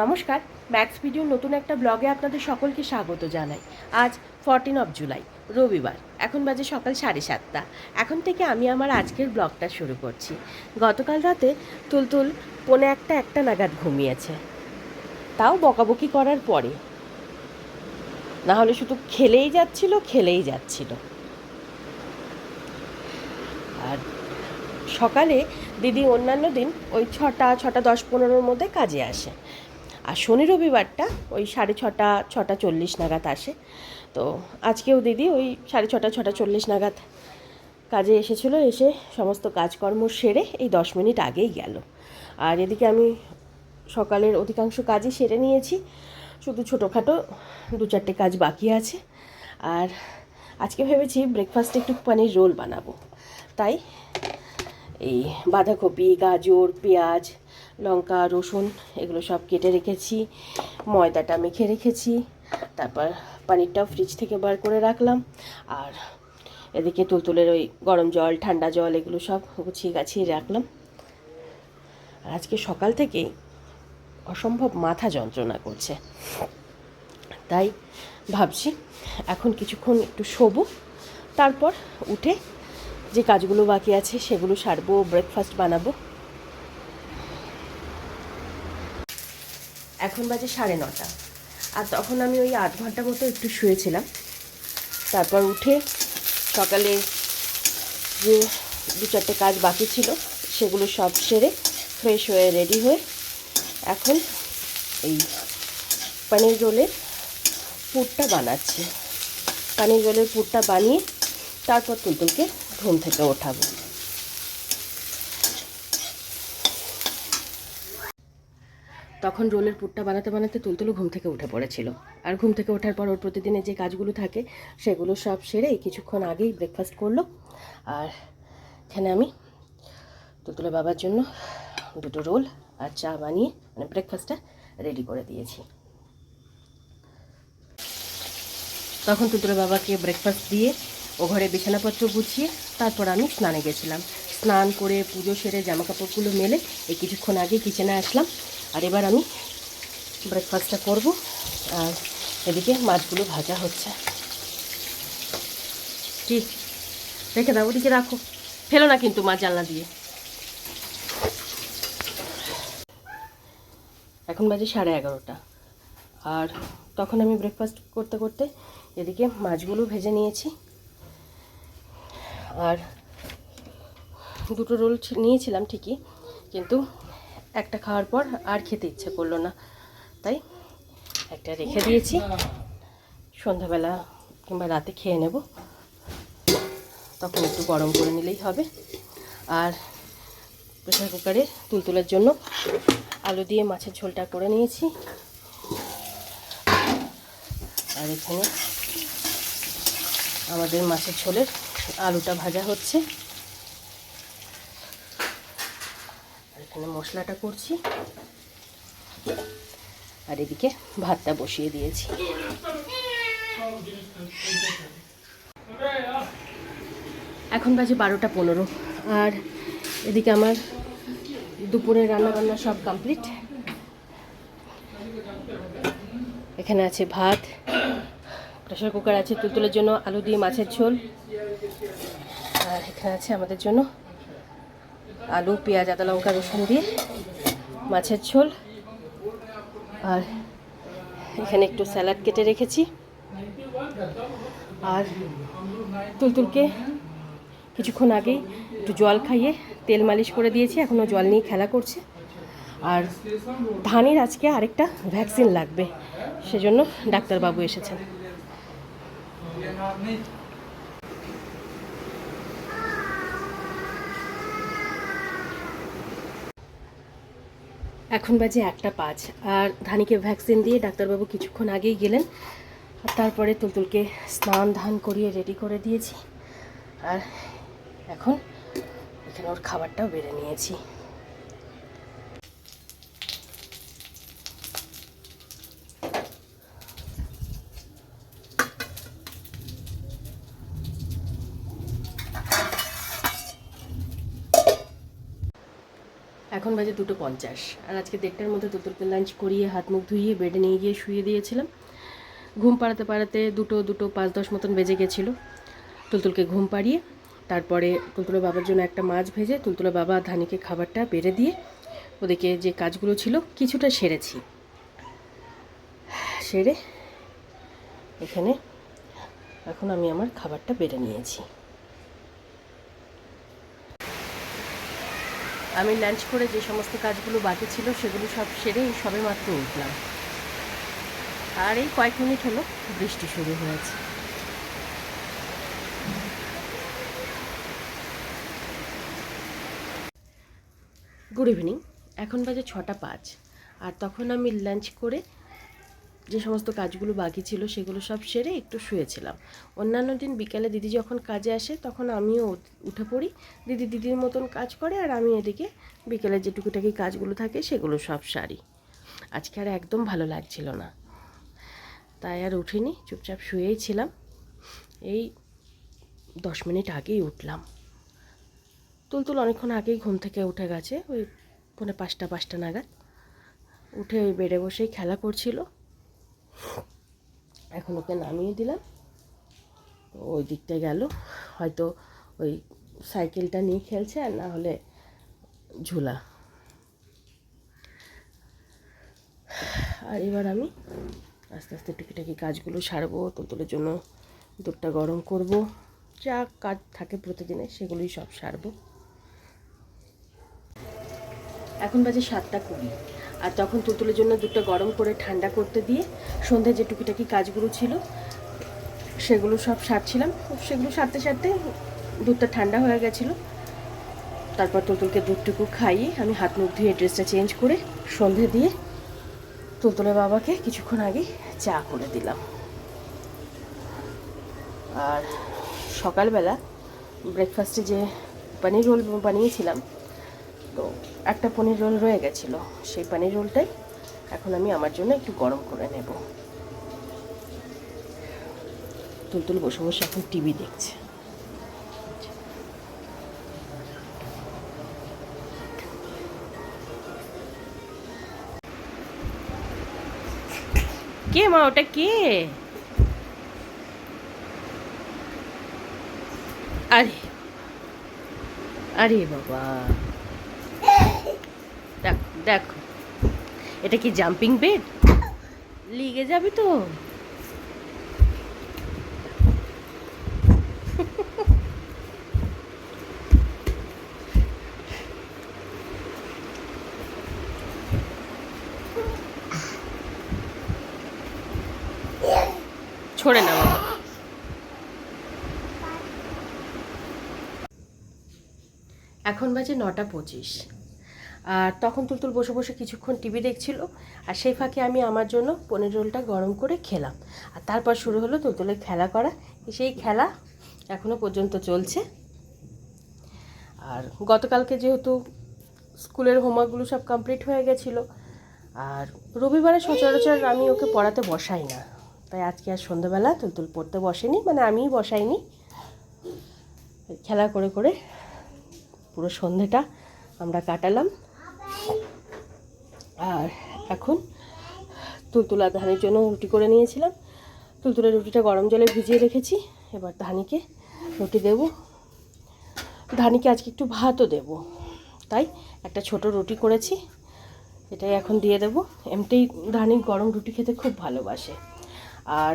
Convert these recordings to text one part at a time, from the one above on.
নমস্কার max video নতুন একটা ব্লগে আপনাদের সকলকে স্বাগত জানাই। আজ ফরটিন অফ জুলাই রবিবার, এখন বাজে সকাল সাড়ে সাতটা। এখন থেকে আমি আমার আজকের ব্লগটা শুরু করছি। গতকাল রাতে তুলতুল পৌনে একটা একটা নাগাদ ঘুমিয়েছে। তাও বকাবকি করার পরে। না হলে শুধু খেলেই যাচ্ছিল খেলেই যাচ্ছিল। আর সকালে দিদি অন্যান্য দিন ওই ছটা ছটা দশ, পনেরোর মধ্যে কাজে আসে। আর শনি রবিবারটা ওই সাড়ে ছটা ছটা চল্লিশ নাগাদ আসে। তো আজকেও দিদি ওই সাড়ে ছটা ছটা চল্লিশ নাগাদ কাজে এসেছিল, এসে সমস্ত কাজকর্ম সেরে এই দশ মিনিট আগেই গেল। আর এদিকে আমি সকালের অধিকাংশ কাজই সেরে নিয়েছি, শুধু ছোটোখাটো দু চারটে কাজ বাকি আছে। আর আজকে ভেবেছি ব্রেকফাস্টে একটু পানির রোল বানাবো। তাই এই বাঁধাকপি, গাজর, পেঁয়াজ লঙ্কা, রসুন, এগুলো সব কেটে রেখেছি। ময়দাটা মেখে রেখেছি। তারপর পানিরটাও ফ্রিজ থেকে বার করে রাখলাম। আর এদিকে তুলতুলের ওই গরম জল, ঠান্ডা জল, এগুলো সব গুছিয়ে গাছিয়ে রাখলাম। আর আজকে সকাল থেকেই অসম্ভব মাথা যন্ত্রণা করছে। তাই ভাবছি এখন কিছুক্ষণ একটু শোবো। তারপর উঠে যে কাজগুলো বাকি আছে সেগুলো সারবো ব্রেকফাস্ট বানাবো। এখন বাজে সাড়ে নটা। আর তখন আমি ওই আধ ঘণ্টা মতো একটু শুয়েছিলাম। তারপর উঠে সকালে যে দু চারটে কাজ বাকি ছিল, সেগুলো সব সেরে ফ্রেশ হয়ে রেডি হয়ে এখন এই পানির রোলের পুরটা বানাচ্ছি। পানির রোলের পুরটা বানিয়ে তারপর তুলতুলকে ঘুম থেকে ওঠাবো। তখন রোলের পুরটা বানাতে বানাতে তুলতুলো ঘুম থেকে উঠে পড়েছিল। আর ঘুম থেকে ওঠার পর ওর প্রতিদিনের যে কাজগুলো থাকে, সেগুলো সব সেরে কিছুক্ষণ আগেই ব্রেকফাস্ট করল। আর এখানে আমি তুলতুলো বাবার জন্য দুটো রোল আর চা বানিয়ে মানে ব্রেকফাস্টটা রেডি করে দিয়েছি। তখন তুতুরে বাবাকে ব্রেকফাস্ট দিয়ে ও ঘরে বিছানাপত্র গুছিয়ে তারপর আমি স্নানে গেছিলাম। স্নান করে পুজো সেরে জামা কাপড়গুলো মেলে এই কিছুক্ষণ আগে কিচেনে আসলাম। আর এবার আমি ব্রেকফাস্টটা করব, আর এদিকে মাছগুলো ভাজা হচ্ছে। কি? রেখে দাও, ওদিকে রাখো। ফেলো না কিন্তু মাছ জানলা দিয়ে। এখন বাজে সাড়ে এগারোটা। আর তখন আমি ব্রেকফাস্ট করতে করতে এদিকে মাছগুলো ভেজে নিয়েছি। আর দুটো রোল নিয়েছিলাম ঠিকই, কিন্তু একটা খাওয়ার পর আর খেতে ইচ্ছে করল না। তাই একটা রেখে দিয়েছি। সন্ধ্যাবেলা কিংবা রাতে খেয়ে নেব। তখন একটু গরম করে নিলেই হবে। আর প্রেসার কুকারে তুলতুলের জন্য আলু দিয়ে মাছের ঝোলটা করে নিয়েছি। আর এখানে আমাদের মাছের ঝোলের আলুটা ভাজা হচ্ছে। এখানে মশলাটা করছি। আর এদিকে ভাতটা বসিয়ে দিয়েছি। এখন বাজে বারোটা পনেরো। আর এদিকে আমার দুপুরে রান্না বান্না সব কমপ্লিট। এখানে আছে ভাত প্রেশার কুকার আছে, তুলতুলের জন্য আলু দিয়ে মাছের ঝোল। আর এখানে আছে আমাদের জন্য আলু, পেঁয়াজ, আদা, লঙ্কা, রসুন দিয়ে মাছের ঝোল। আর এখানে একটু স্যালাড কেটে রেখেছি। আর তুলতুলকে কিছুক্ষণ আগেই একটু জল খাইয়ে তেল মালিশ করে দিয়েছি এখনও জল নিয়ে খেলা করছে। আর ধানের আজকে আরেকটা ভ্যাকসিন লাগবে, সেজন্য ডাক্তারবাবু এসেছেন। এখন বাজে একটা পাঁচ। আর ধানিকে ভ্যাকসিন দিয়ে ডাক্তারবাবু কিছুক্ষণ আগেই গেলেন। তারপরে তুলতুলকে স্নান ধান করিয়ে রেডি করে দিয়েছি। আর এখন এখানে ওর খাবারটাও বেড়ে নিয়েছি এখন বাজে দুটো পঞ্চাশ। আর আজকে দেড়টার মধ্যে তুতুলকে লাঞ্চ করিয়ে হাত মুখ ধুইয়ে বেডে নিয়ে গিয়ে শুয়ে দিয়েছিলাম। ঘুম পাড়াতে পাড়াতে দুটো দুটো, পাঁচ, দশ মতন বেজে গেছিল। তুলতুলকে ঘুম পাড়িয়ে তারপরে তুলতুলের বাবার জন্য একটা মাছ ভেজে তুলতুলের বাবা ধানিকে খাবারটা বেড়ে দিয়ে ওদিকে যে কাজগুলো ছিল কিছুটা সেরেছি। সেরে এখানে এখন আমি আমার খাবারটা বেড়ে নিয়েছি। আমি লাঞ্চ করে যে সমস্ত কাজগুলো বাকি ছিল সেগুলো সব সেরে এই সবে মাত্র উঠলাম। আর এই কয়েক মিনিট হলো বৃষ্টি শুরু হয়েছে। গুড ইভিনিং এখন বাজে ছটা পাঁচ। আর তখন আমি লাঞ্চ করে যে সমস্ত কাজগুলো বাকি ছিল সেগুলো সব সেরে একটু শুয়েছিলাম। অন্যান্য দিন বিকালে দিদি যখন কাজে আসে তখন আমিও উঠে পড়ি। দিদি দিদির মতন কাজ করে আর আমি এদিকে বিকেলে যে টুকিটাকি কাজগুলো থাকে সেগুলো সব সারি। আজকে আর একদম ভালো লাগছিল না। তাই আর উঠিনি, চুপচাপ শুয়েই ছিলাম। এই দশ মিনিট আগেই উঠলাম। তুলতুল অনেকক্ষণ আগেই ঘুম থেকে উঠে গেছে, ওই পৌনে পাঁচটা পাঁচটা নাগাদ। উঠে ওই বেডে বসেই খেলা করছিল। এখন ওকে নামিয়ে দিলাম। তো ওই দিকটা গেল। হয়তো ওই সাইকেলটা নিয়ে খেলছে, আর না হলে ঝুলা। আর এবার আমি আস্তে আস্তে টুকিটাকি কাজগুলো সারবো তুলতুলের জন্য দুধটা গরম করব। যা কাজ থাকে প্রতিদিনে, সেগুলোই সব সারবো। এখন বাজে সাতটা কুড়ি। আর তখন তুতুলের জন্য দুধটা গরম করে ঠান্ডা করতে দিয়ে সন্ধ্যায় যে টুকিটাকি কাজগুলো ছিল, সেগুলো সব সারছিলাম। সেগুলো সারতে সারতে দুধটা ঠান্ডা হয়ে গেছিল। তারপর তুতুলকে দুধটুকু খাইয়ে আমি হাত মুখ ধুয়ে ড্রেসটা চেঞ্জ করে সন্ধে দিয়ে তুলতুলের বাবাকে কিছুক্ষণ আগে চা করে দিলাম। আর সকালবেলা ব্রেকফাস্টে যে পানির রোল বানিয়েছিলাম তো একটা পনির রোল রয়ে গেছিল। সেই পনির রোলটাই এখন আমি আমার জন্য একটু গরম করে নেব। তুলতুল বসে বসে এখন টিভি দেখছে। কে মা, ওটা কে? আরে আরে বাবা। দেখো এটা কি জাম্পিং বেড লিগে যাবি তো। ছড়ে না এখন বাজে নটা পঁচিশ। আর তখন তুলতুল বসে বসে কিছুক্ষণ টিভি দেখছিল, আর সেই ফাঁকে আমি আমার জন্য পনির রোলটা গরম করে খেলাম। আর তারপর শুরু হলো তুলতুলের খেলা করা। সেই খেলা এখনও পর্যন্ত চলছে। আর গতকালকে যেহেতু স্কুলের হোমওয়ার্কগুলো সব কমপ্লিট হয়ে গেছিল, আর রবিবারে সচরাচর আমি ওকে পড়াতে বসাই না। তাই আজকে আর সন্ধ্যাবেলা তুলতুল পড়তে বসেনি মানে আমিই বসাইনি। খেলা করে করে পুরো সন্ধেটা আমরা কাটালাম। আর এখন তুলতুলা ধানের জন্য রুটি করে নিয়েছিলাম। তুলতুলা রুটিটা গরম জলে ভিজিয়ে রেখেছি। এবার ধানিকে রুটি দেব। ধানিকে আজকে একটু ভাতও দেব। তাই একটা ছোট রুটি করেছি। এটাই এখন দিয়ে দেব। এমনিতেই ধানি গরম রুটি খেতে খুব ভালোবাসে। আর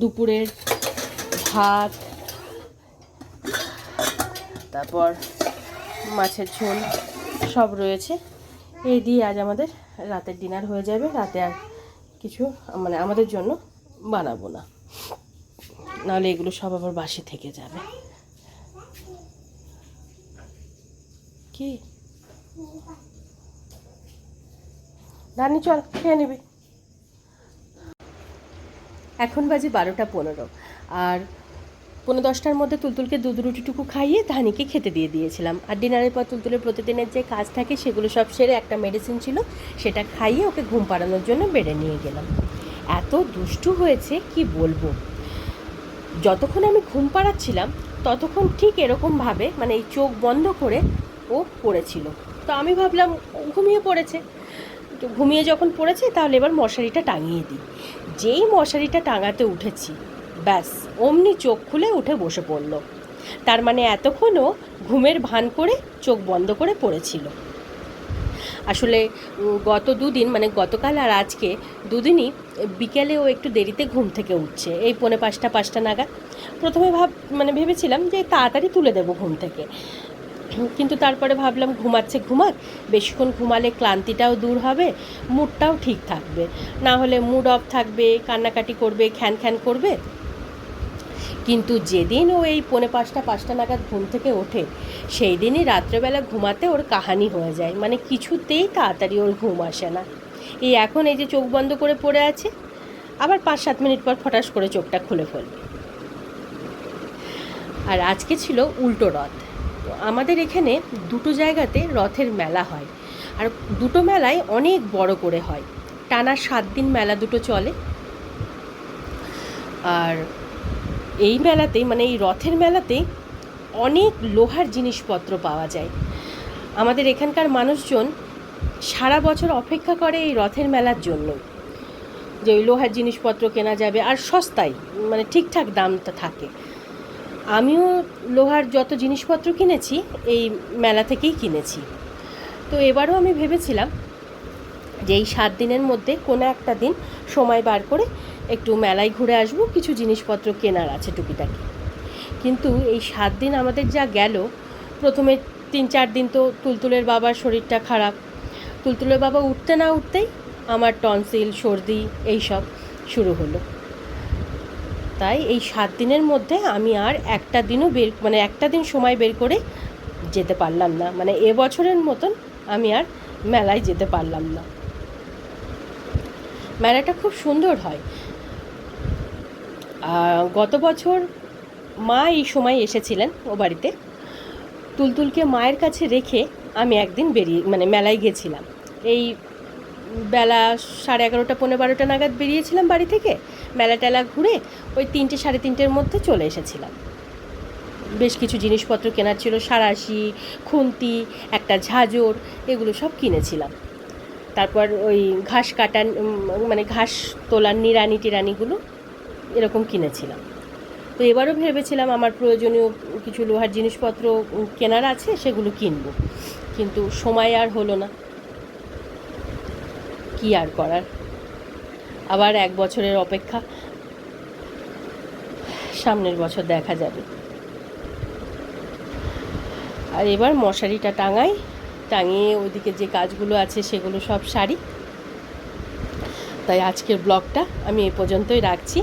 দুপুরের ভাত, তারপর মাছের ঝোল সব রয়েছে। এই দিয়ে আজ আমাদের রাতের ডিনার হয়ে যাবে। রাতে আর কিছু মানে আমাদের জন্য বানাবো না। নাহলে এগুলো সব আবার বাসি থেকে যাবে। কি? রানি, চল, খেয়ে নিবি। এখন বাজে বারোটা পনেরো। আর পনেরো দশটার মধ্যে তুলতুলকে দুধ রুটিটুকু খাইয়ে ধানিকে খেতে দিয়ে দিয়েছিলাম। আর ডিনারের পর তুলতুলের প্রতিদিনের যে কাজ থাকে সেগুলো সব সেরে একটা মেডিসিন ছিল, সেটা খাইয়ে ওকে ঘুম পাড়ানোর জন্য বেডে নিয়ে গেলাম। এত দুষ্টু হয়েছে, কি বলব? যতক্ষণ আমি ঘুম পাড়াচ্ছিলাম, ততক্ষণ ঠিক এরকমভাবে মানে এই চোখ বন্ধ করে ও পড়েছিল। তো আমি ভাবলাম, ঘুমিয়ে পড়েছে। তো ঘুমিয়ে যখন পড়েছে, তাহলে এবার মশারিটা টাঙিয়ে দিই। যেই মশারিটা টাঙাতে উঠেছি ব্যাস, অমনি চোখ খুলে উঠে বসে পড়ল। তার মানে এতক্ষণও ঘুমের ভান করে চোখ বন্ধ করে পড়েছিল। আসলে গত দুদিন মানে গতকাল আর আজকে, দুদিনই বিকেলে ও একটু দেরিতে ঘুম থেকে উঠছে। এই পৌনে পাঁচটা পাঁচটা নাগাদ। প্রথমে ভাব মানে ভেবেছিলাম যে তাড়াতাড়ি তুলে দেবো ঘুম থেকে। কিন্তু তারপরে ভাবলাম, ঘুমাচ্ছে ঘুমাক, বেশিক্ষণ ঘুমালে ক্লান্তিটাও দূর হবে, মুডটাও ঠিক থাকবে। না হলে মুড অফ থাকবে, কান্নাকাটি করবে, খ্যান খ্যান করবে। কিন্তু যেদিন ও এই পৌনে পাঁচটা পাঁচটা নাগাদ ঘুম থেকে ওঠে, সেই দিনই রাত্রেবেলা ঘুমাতে ওর কাহানি হয়ে যায়। মানে কিছুতেই তাড়াতাড়ি ওর ঘুম আসে না। এই এখন এই যে চোখ বন্ধ করে পড়ে আছে, আবার পাঁচ, সাত মিনিট পর ফটাস করে চোখটা খুলে ফেলবে। আর আজকে ছিল উল্টো রথ। আমাদের এখানে দুটো জায়গাতে রথের মেলা হয়। আর দুটো মেলায় অনেক বড় করে হয়। টানা সাত দিন মেলা দুটো চলে। আর এই মেলাতে মানে এই রথের মেলাতে অনেক লোহার জিনিসপত্র পাওয়া যায়। আমাদের এখানকার মানুষজন সারা বছর অপেক্ষা করে এই রথের মেলার জন্য। যে ওই লোহার জিনিসপত্র কেনা যাবে, আর সস্তায় মানে ঠিকঠাক দামটা থাকে। আমিও লোহার যত জিনিসপত্র কিনেছি, এই মেলা থেকেই কিনেছি। তো এবারও আমি ভেবেছিলাম যে এই সাত দিনের মধ্যে কোনো একটা দিন সময় বার করে একটু মেলায় ঘুরে আসব, কিছু জিনিসপত্র কেনার আছে টুকিটাকি। কিন্তু এই সাত দিন আমাদের যা গেল, প্রথমে তিন চার দিন তো তুলতুলের বাবার শরীরটা খারাপ। তুলতুলের বাবা উঠতে না উঠতেই আমার টনসিল, সর্দি এইসব শুরু হলো। তাই এই সাত দিনের মধ্যে আমি আর একটা দিনও বের মানে একটা দিন সময় বের করে যেতে পারলাম না। মানে এবছরের মতন আমি আর মেলায় যেতে পারলাম না। মেলাটা খুব সুন্দর হয়। গত বছর মা এই সময় এসেছিলেন ও বাড়িতে। তুলতুলকে মায়ের কাছে রেখে আমি একদিন বেরিয়ে মানে মেলায় গেছিলাম। এই বেলা সাড়ে এগারোটা পনেরো বারোটা নাগাদ বেরিয়েছিলাম বাড়ি থেকে। মেলা টেলা ঘুরে ওই তিনটে, সাড়ে তিনটের মধ্যে চলে এসেছিলাম। বেশ কিছু জিনিসপত্র কেনার ছিল, সারাশি, খুন্তি, একটা ঝাঁঝর, এগুলো সব কিনেছিলাম। তারপর ওই ঘাস কাটান মানে ঘাস তোলার নিরানি টিরানিগুলো এরকম কিনেছিলাম। তো এবারও ভেবেছিলাম আমার প্রয়োজনীয় কিছু লোহার জিনিসপত্র কেনার আছে, সেগুলো কিনবো। কিন্তু সময় আর হলো না। কি আর করার? আবার এক বছরের অপেক্ষা। সামনের বছর দেখা যাবে। আর এবার মশারিটা টাঙাই, টাঙিয়ে ওইদিকে যে কাজগুলো আছে সেগুলো সব সারি। তাই আজকের ব্লগটা আমি এ পর্যন্তই রাখছি।